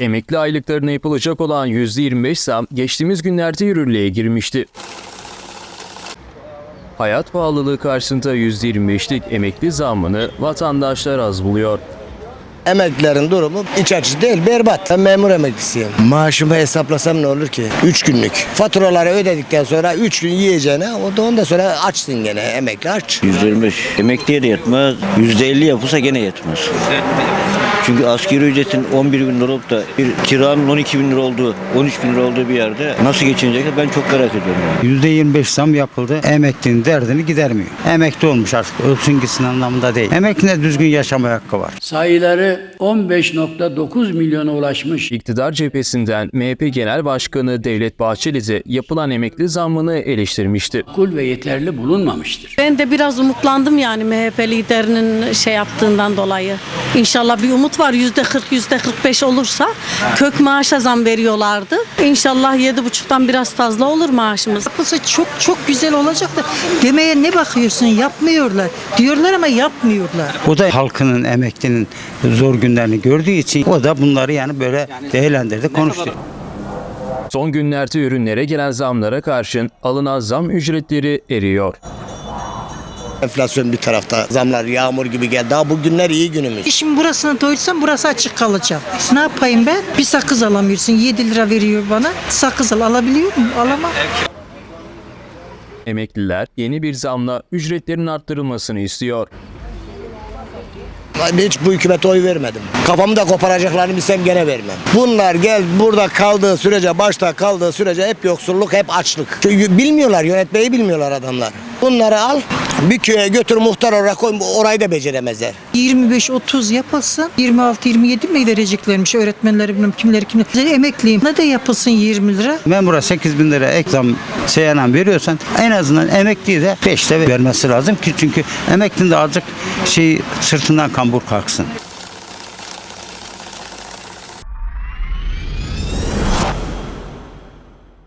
Emekli aylıklarına yapılacak olan %25 zam geçtiğimiz günlerde yürürlüğe girmişti. Hayat pahalılığı karşısında %25'lik emekli zammını vatandaşlar az buluyor. Emeklilerin durumu iç açıcı değil berbat. Ben memur emeklisiyim. Maaşımı hesaplasam ne olur ki? 3 günlük. Faturaları ödedikten sonra 3 gün yiyeceğine o da ondan sonra açsın gene emekli aç. %25 emekliye de yetmez. %50 yapılsa gene yetmez. Çünkü asgari ücretin 11 bin lira olup da bir kiranın 12 bin lira olduğu, 13 bin lira olduğu bir yerde nasıl geçinecek ben çok merak ediyorum. Yani. %25 zam yapıldı. Emeklinin derdini gidermiyor. Emekli olmuş artık. Ölsün gitsin anlamında değil. Emeklinde düzgün yaşama hakkı var. Sayıları 15.9 milyona ulaşmış. İktidar cephesinden MHP Genel Başkanı Devlet Bahçeli de yapılan emekli zammını eleştirmişti. Kul ve yeterli bulunmamıştır. Ben de biraz umutlandım yani MHP liderinin şey yaptığından dolayı. İnşallah bir umut var yüzde 40 yüzde 45 olursa kök maaşa zam veriyorlardı. İnşallah yedi buçuktan biraz fazla olur maaşımız. Yapılsa çok çok güzel olacak da demeye ne bakıyorsun yapmıyorlar. Diyorlar ama yapmıyorlar. O da halkının, emeklinin zor günlerini gördüğü için o da bunları yani böyle değerlendirdi, konuştu. Son günlerde ürünlere gelen zamlara karşın alınan zam ücretleri eriyor. Enflasyon bir tarafta. Zamlar yağmur gibi geldi. Daha bugünler iyi günümüz. Şimdi burasını doyursam burası açık kalacak. Ne yapayım ben? Bir sakız alamıyorsun. 7 lira veriyor bana. Sakız al. Alabiliyor muyum? Alamam. Emekliler yeni bir zamla ücretlerin arttırılmasını istiyor. Ben hiç bu hükümete oy vermedim. Kafamı da koparacaklarını bilsem gene vermem. Bunlar gel burada kaldığı sürece, başta kaldığı sürece hep yoksulluk, hep açlık. Çünkü bilmiyorlar, yönetmeyi bilmiyorlar adamlar. Bunları al, bir köye götür muhtar olarak koy, orayı da beceremezler. 25-30 yapılsın. 26-27 mi vereceklermiş öğretmenleri bilmem kimleri kimleri. Emekliyim. Ne de yapılsın 20 lira. Memura 8 bin lira ek zam seyyanen veriyorsan en azından emekliye de 5'te vermesi lazım ki çünkü emeklinin de azıcık şey sırtından kambur kalksın.